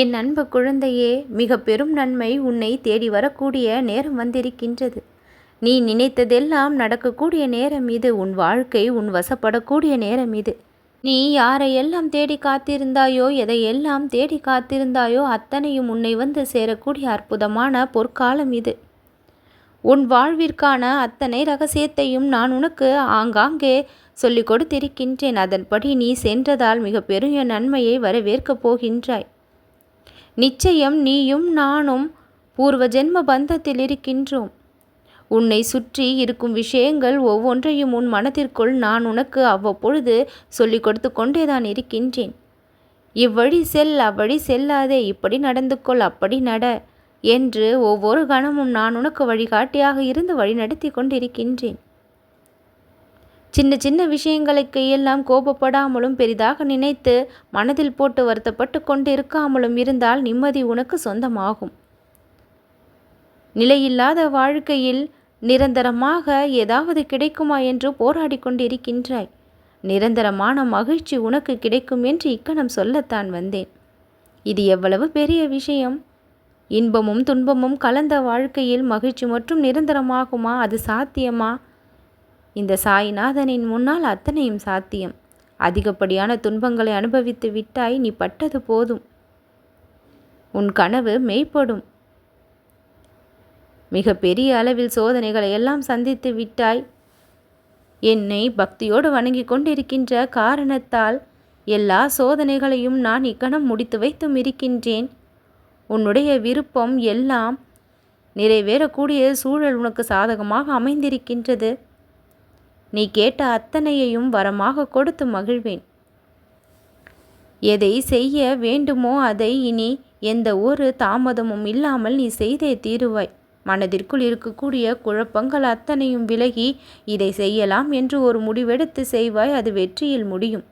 என் அன்பு குழந்தையே மிக பெரும் நன்மை உன்னை தேடி வரக்கூடிய நேரம் வந்திருக்கின்றது. நீ நினைத்ததெல்லாம் நடக்கக்கூடிய நேரம் இது உன் வாழ்க்கை உன் வசப்படக்கூடிய நேரம் இது. நீ யாரையெல்லாம் தேடி காத்திருந்தாயோ எதையெல்லாம் தேடி காத்திருந்தாயோ அத்தனையும் உன்னை வந்து சேரக்கூடிய அற்புதமான பொற்காலம் இது. உன் வாழ்விற்கான அத்தனை ரகசியத்தையும் நான் உனக்கு ஆங்காங்கே சொல்லிக் கொடுத்திருக்கின்றேன். அதன்படி நீ சென்றதால் மிக பெரிய நன்மையை வரவேற்கப் போகின்றாய். நிச்சயம் நீயும் நானும் பூர்வ ஜென்ம பந்தத்தில் இருக்கின்றோம். உன்னை சுற்றி இருக்கும் விஷயங்கள் ஒவ்வொன்றையும் உன் மனதிற்குள் நான் உனக்கு அவ்வப்பொழுது சொல்லிக் கொடுத்து கொண்டேதான் இருக்கின்றேன். இவ்வழி செல் அவ்வழி செல்லாதே இப்படி நடந்து கொள் அப்படி நட என்று ஒவ்வொரு கணமும் நான் உனக்கு வழிகாட்டியாக இருந்து வழிநடத்தி கொண்டிருக்கின்றேன். சின்ன சின்ன விஷயங்களுக்கு எல்லாம் கோபப்படாமலும் பெரிதாக நினைத்து மனதில் போட்டு வருத்தப்பட்டு கொண்டு இருக்காமலும் இருந்தால் நிம்மதி உனக்கு சொந்தமாகும். நிலையில்லாத வாழ்க்கையில் நிரந்தரமாக ஏதாவது கிடைக்குமா என்று போராடி கொண்டிருக்கின்றாய். நிரந்தரமான மகிழ்ச்சி உனக்கு கிடைக்கும் என்று இக்கணம் சொல்லத்தான் வந்தேன். இது எவ்வளவு பெரிய விஷயம்? இன்பமும் துன்பமும் கலந்த வாழ்க்கையில் மகிழ்ச்சி மற்றும் நிரந்தரமாகுமா? அது சாத்தியமா? இந்த சாய்நாதனின் முன்னால் அத்தனையும் சாத்தியம். அதிகப்படியான துன்பங்களை அனுபவித்து விட்டாய் நீ பட்டது போதும். உன் கனவு மெய்ப்படும். மிக பெரிய அளவில் சோதனைகளை எல்லாம் சந்தித்து விட்டாய். என்னை பக்தியோடு வணங்கி கொண்டிருக்கின்ற காரணத்தால் எல்லா சோதனைகளையும் நான் இக்கணம் முடித்து வைத்தும் இருக்கின்றேன். உன்னுடைய விருப்பம் எல்லாம் நிறைவேறக்கூடிய சூழல் உனக்கு சாதகமாக அமைந்திருக்கின்றது. நீ கேட்ட அத்தனையையும் வரமாக கொடுத்து மகிழ்வேன். எதை செய்ய வேண்டுமோ அதை இனி எந்த ஒரு தாமதமும் இல்லாமல் நீ செய்தே தீருவாய். மனதிற்குள் இருக்கக்கூடிய குழப்பங்கள் அத்தனையும் விலகி இதை செய்யலாம் என்று ஒரு முடிவெடுத்து செய்வாய். அது வெற்றியில் முடியும்.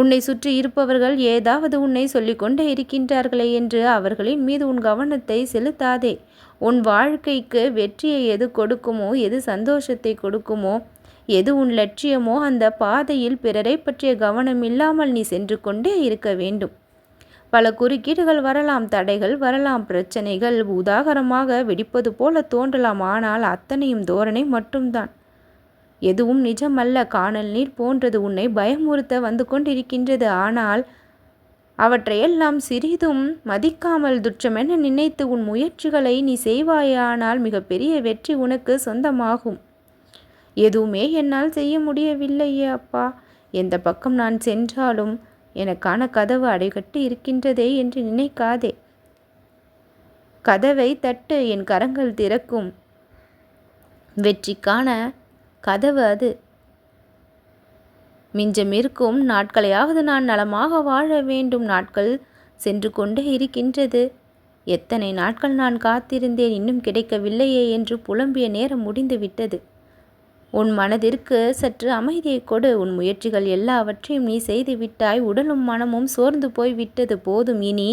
உன்னை சுற்றி இருப்பவர்கள் ஏதாவது உன்னை சொல்லிக்கொண்டே இருக்கின்றார்களே என்று அவர்களின் மீது உன் கவனத்தை செலுத்தாதே. உன் வாழ்க்கைக்கு வெற்றியை எது கொடுக்குமோ எது சந்தோஷத்தை கொடுக்குமோ எது உன் லட்சியமோ அந்த பாதையில் பிறரை பற்றிய கவனம் இல்லாமல் நீ சென்று கொண்டே இருக்க வேண்டும். பல குறுக்கீடுகள் வரலாம் தடைகள் வரலாம் பிரச்சனைகள் உதாகரமாக வெடிப்பது போல தோன்றலாம். ஆனால் அத்தனையும் தோரணை மட்டும்தான். எதுவும் நிஜமல்ல காணல் நீர் போன்றது உன்னை பயமுறுத்த வந்து கொண்டிருக்கின்றது. ஆனால் அவற்றையெல்லாம் சிறிதும் மதிக்காமல் துற்றமென நினைத்து உன் முயற்சிகளை நீ செய்வாயானால் மிகப்பெரிய வெற்றி உனக்கு சொந்தமாகும். எதுவுமே என்னால் செய்ய முடியவில்லையே அப்பா. எந்த பக்கம் நான் சென்றாலும் எனக்கான கதவு அடைகட்டு இருக்கின்றதே என்று நினைக்காதே. கதவை தட்டு என் கரங்கள் திறக்கும். வெற்றிக்கான கதவு அது. மிஞ்சமிருக்கும் நாட்களையாவது நான் நலமாக வாழ வேண்டும். நாட்கள் சென்று கொண்டே இருக்கின்றது. எத்தனை நாட்கள் நான் காத்திருந்தேன் இன்னும் கிடைக்கவில்லையே என்று புலம்பிய நேரம் முடிந்து விட்டது உன் மனதிற்கு சற்று அமைதியை கொடு. உன் முயற்சிகள் எல்லாவற்றையும் நீ செய்து விட்டாய் உடலும் மனமும் சோர்ந்து போய் விட்டது போதும். இனி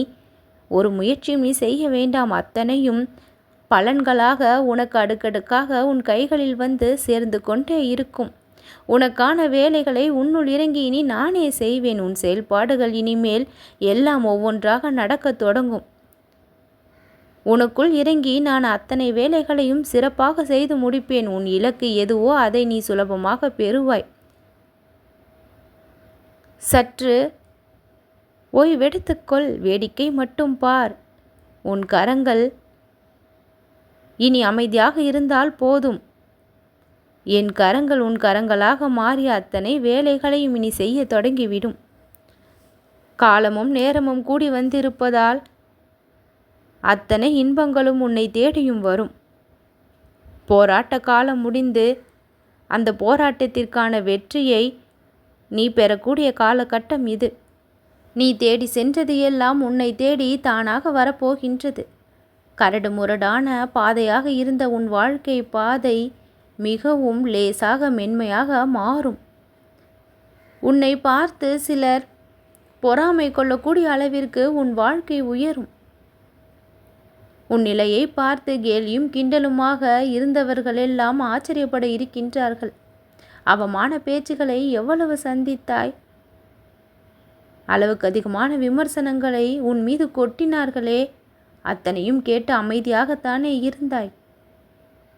ஒரு முயற்சியும் நீ செய்ய வேண்டாம். அத்தனையும் பலன்களாக உனக்கு அடுக்கடுக்காக உன் கைகளில் வந்து சேர்ந்து கொண்டே இருக்கும். உனக்கான வேலைகளை உன்னுள் இறங்கி இனி நானே செய்வேன். உன் செயல்பாடுகள் இனிமேல் எல்லாம் ஒவ்வொன்றாக நடக்கத் தொடங்கும். உனக்குள் இறங்கி நான் அத்தனை வேலைகளையும் சிறப்பாக செய்து முடிப்பேன். உன் இலக்கு எதுவோ அதை நீ சுலபமாக பெறுவாய். சற்று ஓய்வெடுத்துக்கொள் வேடிக்கை மட்டும் பார். உன் கரங்கள் இனி அமைதியாக இருந்தால் போதும். என் கரங்கள் உன் கரங்களாக மாறிய அத்தனை வேலைகளையும் இனி செய்ய தொடங்கிவிடும். காலமும் நேரமும் கூடி வந்திருப்பதால் அத்தனை இன்பங்களும் உன்னை தேடியும் வரும். போராட்ட காலம் முடிந்து அந்த போராட்டத்திற்கான வெற்றியை நீ பெறக்கூடிய காலகட்டம் இது. நீ தேடி சென்றது எல்லாம் உன்னை தேடி தானாக வரப்போகின்றது. கரடு முரடான பாதையாக இருந்த உன் வாழ்க்கை பாதை மிகவும் லேசாக மென்மையாக மாறும். உன்னை பார்த்து சிலர் பொறாமை கொள்ளக்கூடிய அளவிற்கு உன் வாழ்க்கை உயரும். உன் நிலையை பார்த்து கேலியும் கிண்டலுமாக இருந்தவர்களெல்லாம் ஆச்சரியப்பட இருக்கின்றார்கள். அவமான பேச்சுகளை எவ்வளவு சந்தித்தாய்? அளவுக்கு அதிகமான விமர்சனங்களை உன் மீது கொட்டினார்களே. அத்தனையும் கேட்டு அமைதியாகத்தானே இருந்தாய்?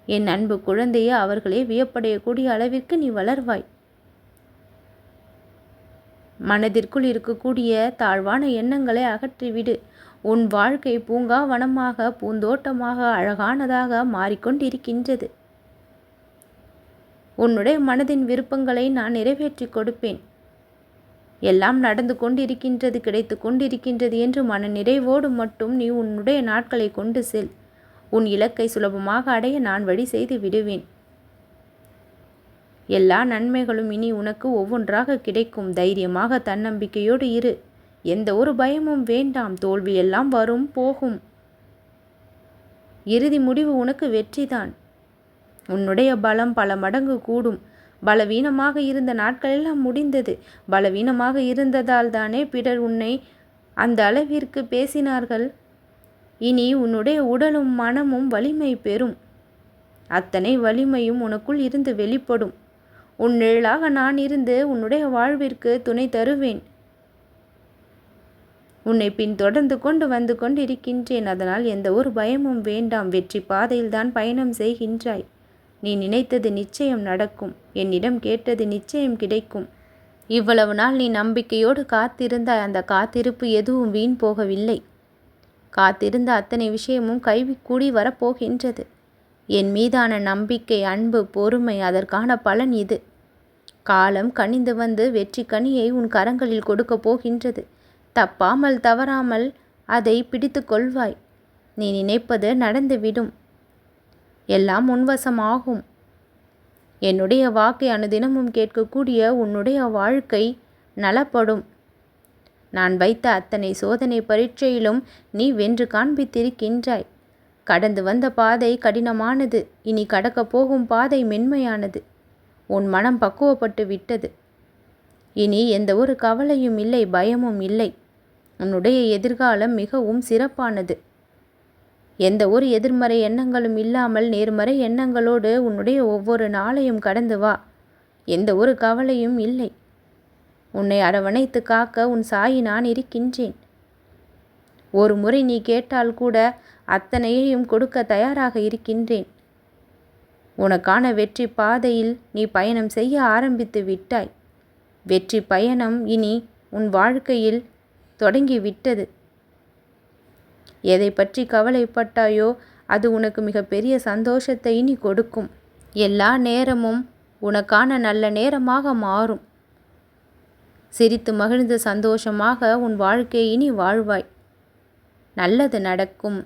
என் அன்பு குழந்தையே அவர்களே வியப்படையக்கூடிய அளவிற்கு நீ வளர்வாய். மனதிற்குள் இருக்கக்கூடிய தாழ்வான எண்ணங்களை அகற்றிவிடு. உன் வாழ்க்கை பூங்காவனமாக பூந்தோட்டமாக அழகானதாக மாறிக்கொண்டிருக்கின்றது. உன்னுடைய மனதின் விருப்பங்களை நான் நிறைவேற்றி கொடுப்பேன். எல்லாம் நடந்து கொண்டிருக்கின்றது கிடைத்து கொண்டிருக்கின்றது என்று மன நிறைவோடு மட்டும் நீ உன்னுடைய நாட்களை கொண்டு செல். உன் இலக்கை சுலபமாக அடைய நான் வழி செய்து விடுவேன். எல்லா நன்மைகளும் இனி உனக்கு ஒவ்வொன்றாக கிடைக்கும். தைரியமாக தன்னம்பிக்கையோடு இரு. எந்த ஒரு பயமும் வேண்டாம். தோல்வியெல்லாம் வரும் போகும். இறுதி முடிவு உனக்கு வெற்றிதான். உன்னுடைய பலம் பல மடங்கு கூடும். பலவீனமாக இருந்த நாட்களெல்லாம் முடிந்தது. பலவீனமாக இருந்ததால் தானே பிறர் உன்னை அந்த அளவிற்கு பேசினார்கள். இனி உன்னுடைய உடலும் மனமும் வலிமை பெறும். அத்தனை வலிமையும் உனக்குள் இருந்து வெளிப்படும். உன் நிழலாக நான் இருந்து உன்னுடைய வாழ்விற்கு துணை தருவேன். உன்னை பின் தொடர்ந்து கொண்டு வந்து கொண்டிருக்கின்றேன். அதனால் எந்த ஒரு பயமும் வேண்டாம். வெற்றி பாதையில்தான் பயணம் செய்கின்றாய். நீ நினைத்தது நிச்சயம் நடக்கும். என்னிடம் கேட்டது நிச்சயம் கிடைக்கும். இவ்வளவு நாள் நீ நம்பிக்கையோடு காத்திருந்தாய். அந்த காத்திருப்பு எதுவும் வீண் போகவில்லை. காத்திருந்த அத்தனை விஷயமும் கைவி கூடி வரப்போகின்றது. என் மீதான நம்பிக்கை அன்பு பொறுமை அதற்கான பலன் இது. காலம் கனிந்து வந்து வெற்றி கனியை உன் கரங்களில் கொடுக்கப் போகின்றது. தப்பாமல் தவறாமல் அதை பிடித்து கொள்வாய். நீ நினைப்பது நடந்துவிடும். எல்லாம் உன்வசமாகும் என்னுடைய வாக்கை அனுதினமும் கேட்கக்கூடிய உன்னுடைய வாழ்க்கை நலப்படும். நான் வைத்த அத்தனை சோதனை பரீட்சையிலும் நீ வென்று காண்பித்திருக்கின்றாய். கடந்து வந்த பாதை கடினமானது. இனி கடக்கப் போகும் பாதை மென்மையானது. உன் மனம் பக்குவப்பட்டு விட்டது. இனி எந்த ஒரு கவலையும் இல்லை பயமும் இல்லை. உன்னுடைய எதிர்காலம் மிகவும் சிறப்பானது. எந்த ஒரு எதிர்மறை எண்ணங்களும் இல்லாமல் நேர்மறை எண்ணங்களோடு உன்னுடைய ஒவ்வொரு நாளையும் கடந்து வா. எந்த ஒரு கவலையும் இல்லை. உன்னை அரவணைத்து காக்க உன் சாயி நான் இருக்கின்றேன். ஒரு முறை நீ கேட்டால் கூட அத்தனையையும் கொடுக்க தயாராக இருக்கின்றேன். உனக்கான வெற்றி பாதையில் நீ பயணம் செய்ய ஆரம்பித்து விட்டாய். வெற்றி பயணம் இனி உன் வாழ்க்கையில் தொடங்கிவிட்டது எதை பற்றி கவலைப்பட்டாயோ அது உனக்கு மிகப்பெரிய சந்தோஷத்தை இனி கொடுக்கும். எல்லா நேரமும் உனக்கான நல்ல நேரமாக மாறும். சிரித்து மகிழ்ந்து சந்தோஷமாக உன் வாழ்க்கையை இனி வாழ்வாய். நல்லது நடக்கும்.